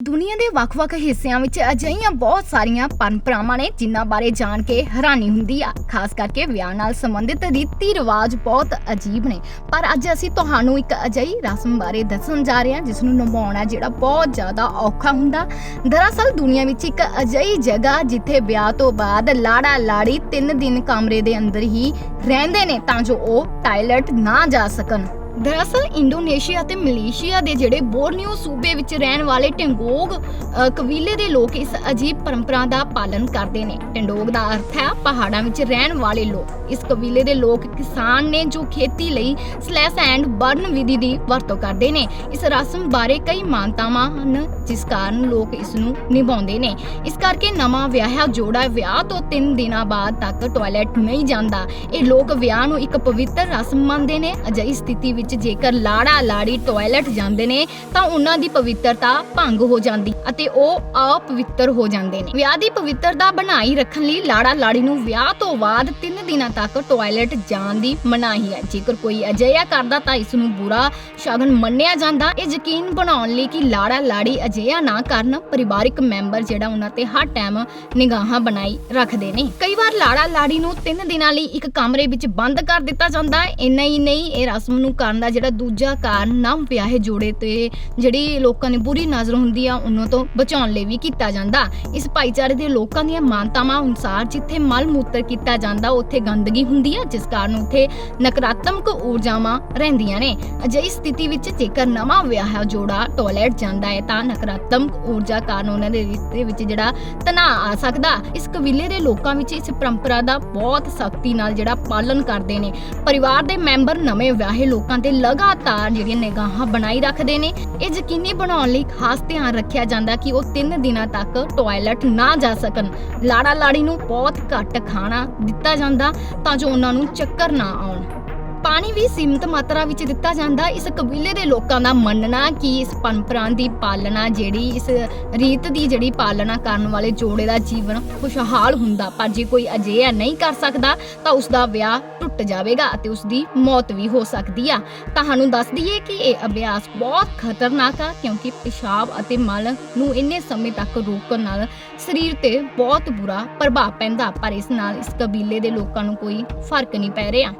ਦੁਨੀਆ ਦੇ ਵੱਖ-ਵੱਖ ਹਿੱਸਿਆਂ ਵਿੱਚ ਅਜਿਹੀਆਂ ਬਹੁਤ ਸਾਰੀਆਂ ਪਰੰਪਰਾਵਾਂ ਨੇ ਜਿਨ੍ਹਾਂ ਬਾਰੇ ਜਾਣ ਕੇ ਹੈਰਾਨੀ ਹੁੰਦੀ ਆ। ਖਾਸ ਕਰਕੇ ਵਿਆਹ ਨਾਲ ਸੰਬੰਧਿਤ ਰੀਤੀ ਰਿਵਾਜ ਬਹੁਤ ਅਜੀਬ ਨੇ। ਪਰ ਅੱਜ ਅਸੀਂ ਤੁਹਾਨੂੰ ਇੱਕ ਅਜਿਹੀ ਰਸਮ ਬਾਰੇ ਦੱਸਣ ਜਾ ਰਹੇ ਹਾਂ, ਜਿਸ ਨੂੰ ਨਿਭਾਉਣਾ ਜਿਹੜਾ ਬਹੁਤ ਜ਼ਿਆਦਾ ਔਖਾ ਹੁੰਦਾ। ਦਰਅਸਲ ਦੁਨੀਆ ਵਿੱਚ ਇੱਕ ਅਜਿਹੀ ਜਗ੍ਹਾ ਜਿੱਥੇ ਵਿਆਹ ਤੋਂ ਬਾਅਦ ਲਾੜਾ ਲਾੜੀ 3 ਦਿਨ ਕਮਰੇ ਦੇ ਅੰਦਰ ਹੀ ਰਹਿੰਦੇ ਨੇ ਤਾਂ ਜੋ ਉਹ ਟਾਇਲਟ ਨਾ ਜਾ ਸਕਣ। ਦਰਅਸਲ ਇੰਡੋਨੇਸ਼ੀਆ ਤੇ ਮਲੇਸ਼ੀਆ ਦੇ ਜਿਹੜੇ ਬੋਰਨੀਓ ਸੂਬੇ ਵਿੱਚ ਰਹਿਣ ਵਾਲੇ ਟੈਂਗੋਗ ਕਬੀਲੇ ਦੇ ਲੋਕ ਇਸ ਅਜੀਬ ਪਰੰਪਰਾ ਦਾ ਪਾਲਨ ਕਰਦੇ ਨੇ। ਟੰਡੋਗ ਦਾ ਅਰਥ ਹੈ ਪਹਾੜਾਂ ਵਿੱਚ ਰਹਿਣ ਵਾਲੇ ਲੋਕ। ਇਸ ਕਬੀਲੇ ਦੇ ਲੋਕ ਕਿਸਾਨ ਨੇ ਜੋ ਖੇਤੀ ਲਈ ਸਲੈਸ਼ ਐਂਡ ਬਰਨ ਵਿਧੀ ਦੀ ਵਰਤੋਂ ਕਰਦੇ ਨੇ। ਇਸ ਰਸਮ ਬਾਰੇ ਕਈ ਮਾਨਤਾਵਾਂ ਹਨ, ਜਿਸ ਕਾਰਨ ਲੋਕ ਇਸ ਨੂੰ ਨਿਭਾਉਂਦੇ ਨੇ। ਇਸ ਕਰਕੇ ਨਵਾਂ ਵਿਆਹਿਆ ਜੋੜਾ ਵਿਆਹ ਤੋਂ 3 ਦਿਨਾਂ ਬਾਅਦ ਤੱਕ ਟਾਇਲਟ ਨਹੀਂ ਜਾਂਦਾ। ਇਹ ਲੋਕ ਵਿਆਹ ਨੂੰ ਇੱਕ ਪਵਿੱਤਰ ਰਸਮ ਮੰਨਦੇ ਨੇ। ਅਜਿਹੀ ਸਥਿਤੀ ਵਿੱਚ ਜੇਕਰ ਲਾੜਾ ਲਾੜੀ ਟਾਇਲਟ ਜਾਂਦੇ ਨੇ, ਤਾਂ ਉਹਨਾਂ ਦੀ ਪਵਿੱਤਰਤਾ ਭੰਗ ਹੋ ਜਾਂਦੀ ਅਤੇ ਉਹ ਅਪਵਿੱਤਰ ਹੋ ਜਾਂਦੇ ਨੇ। ਵਿਆਹ ਦੀ ਪਵਿੱਤਰਤਾ ਬਣਾਈ ਰੱਖਣ ਲਈ ਲਾੜਾ ਲਾੜੀ ਨੂੰ ਵਿਆਹ ਤੋਂ ਬਾਅਦ 3 ਦਿਨਾਂ ਤੱਕ ਟਾਇਲਟ ਜਾਣ ਦੀ ਮਨਾਹੀ ਹੈ। ਜੇਕਰ ਕੋਈ ਅਜਿਹਾ ਕਰਦਾ ਤਾਂ ਇਸ ਨੂੰ ਬੁਰਾ ਸ਼ਗਨ ਮੰਨਿਆ ਜਾਂਦਾ। ਇਹ ਯਕੀਨ ਬਣਾਉਣ ਲਈ ਕਿ ਲਾੜਾ ਲਾੜੀ ਅਜਿਹਾ ਨਾ ਕਰਨ, ਪਰਿਵਾਰਿਕ ਮੈਂਬਰ ਜਿਹੜਾ ਉਹਨਾਂ ਤੇ ਹਰ ਟਾਈਮ ਨਿਗਾਹਾਂ ਬਣਾਈ ਰੱਖਦੇ ਨੇ। ਕਈ ਵਾਰ ਲਾੜਾ ਲਾੜੀ ਨੂੰ 3 ਦਿਨਾਂ ਲਈ ਇੱਕ ਕਮਰੇ ਵਿੱਚ ਬੰਦ ਕਰ ਦਿੱਤਾ ਜਾਂਦਾ ਹੈ। ਇੰਨਾ ਹੀ ਨਹੀਂ, ਇਹ ਰਸਮ ਨੂੰ ਕਰਨ ਦਾ ਜਿਹੜਾ ਦੂਜਾ ਕਾਰਨ ਨਾਮ ਵਿਆਹੇ ਜੋੜੇ ਤੇ ਜਿਹੜੀ ਲੋਕਾਂ ਨੇ ਬੁਰੀ ਨਜ਼ਰ ਹੁੰਦੀ ਆ, ਉਹਨਾਂ ਤੋਂ ਬਚਾਉਣ ਲਈ ਵੀ ਕੀਤਾ ਜਾਂਦਾ। ਇਸ ਭਾਈਚਾਰੇ ਦੇ ਲੋਕਾਂ ਦੀਆਂ ਮਾਨਤਾਵਾਂ ਅਨੁਸਾਰ ਜਿੱਥੇ ਮਲ ਮੂਤਰ ਕੀਤਾ ਜਾਂਦਾ, ਉੱਥੇ ਗੰਦਗੀ ਹੁੰਦੀ ਹੈ, ਜਿਸ ਕਾਰਨ ਉੱਥੇ ਨਕਾਰਾਤਮਕ ਊਰਜਾਵਾਂ ਰਹਿੰਦੀਆਂ ਨੇ। ਅਜਿਹੀ ਸਥਿਤੀ ਵਿੱਚ ਜੇਕਰ ਨਵਾਂ ਵਿਆਹਿਆ ਜੋੜਾ ਟਾਇਲਟ ਜਾਂਦਾ ਹੈ, ਤਾਂ ਨਕਾਰਾਤਮਕ ਊਰਜਾ ਕਾਰਨ ਉਹਨਾਂ ਦੇ ਰਿਸ਼ਤੇ ਵਿੱਚ ਜਿਹੜਾ ਤਣਾਅ ਆ ਸਕਦਾ। ਇਸ ਕਬੀਲੇ ਦੇ ਲੋਕਾਂ ਵਿੱਚ ਇਸ ਪਰੰਪਰਾ ਦਾ ਬਹੁਤ ਸਖਤੀ ਨਾਲ ਜਿਹੜਾ ਪਾਲਣ ਕਰਦੇ ਨੇ। ਪਰਿਵਾਰ ਦੇ ਮੈਂਬਰ ਨਵੇਂ ਵਿਆਹੇ ਲੋਕਾਂ ਤੇ ਲਗਾਤਾਰ ਜਿਹੜੀਆਂ ਨਿਗਾਹਾਂ ਬਣਾਈ ਰੱਖਦੇ ਨੇ। ਇਹ ਯਕੀਨੀ ਬਣਾਉਣ ਲਈ ਖਾਸ ਧਿਆਨ ਰੱਖਿਆ ਜਾਂਦਾ ਕਿ ਉਹ 3 ਦਿਨਾਂ ਤੱਕ ਟਾਇਲਟ ਨਾ ਜਾ ਸਕਣ। ਲਾੜਾ ਲਾੜੀ ਨੂੰ ਬਹੁਤ ਘੱਟ ਖਾਣਾ ਦਿੱਤਾ ਜਾਂਦਾ ਤਾਂ ਜੋ ਉਹਨਾਂ ਨੂੰ ਚੱਕਰ ਨਾ ਆਉਣ। ਪਾਣੀ ਵੀ ਸੀਮਿਤ ਮਾਤਰਾ ਵਿੱਚ ਦਿੱਤਾ ਜਾਂਦਾ। ਇਸ ਕਬੀਲੇ ਦੇ ਲੋਕਾਂ ਦਾ ਮੰਨਣਾ ਕਿ ਇਸ ਪਰੰਪਰਾ ਦੀ ਪਾਲਣਾ ਜਿਹੜੀ, ਇਸ ਰੀਤ ਦੀ ਜਿਹੜੀ ਪਾਲਣਾ ਕਰਨ ਵਾਲੇ ਜੋੜੇ ਦਾ ਜੀਵਨ ਖੁਸ਼ਹਾਲ ਹੁੰਦਾ। ਪਰ ਜੇ ਕੋਈ ਅਜਿਹਾ ਨਹੀਂ ਕਰ ਸਕਦਾ, ਤਾਂ ਉਸ ਦਾ ਵਿਆਹ ਟੁੱਟ ਜਾਵੇਗਾ ਅਤੇ ਉਸ ਦੀ ਮੌਤ ਵੀ ਹੋ ਸਕਦੀ ਆ। ਤੁਹਾਨੂੰ ਦੱਸ ਦਈਏ ਕਿ ਇਹ ਅਭਿਆਸ ਬਹੁਤ ਖਤਰਨਾਕ ਆ, ਕਿਉਂਕਿ ਪਿਸ਼ਾਬ ਅਤੇ ਮਲ ਨੂੰ ਇੰਨੇ ਸਮੇਂ ਤੱਕ ਰੋਕਣ ਨਾਲ ਸਰੀਰ ਤੇ ਬਹੁਤ ਬੁਰਾ ਪ੍ਰਭਾਵ ਪੈਂਦਾ, ਪਰ ਇਸ ਨਾਲ ਇਸ ਕਬੀਲੇ ਦੇ ਲੋਕਾਂ ਨੂੰ ਕੋਈ ਫ਼ਰਕ ਨਹੀਂ ਪੈ ਰਿਹਾ।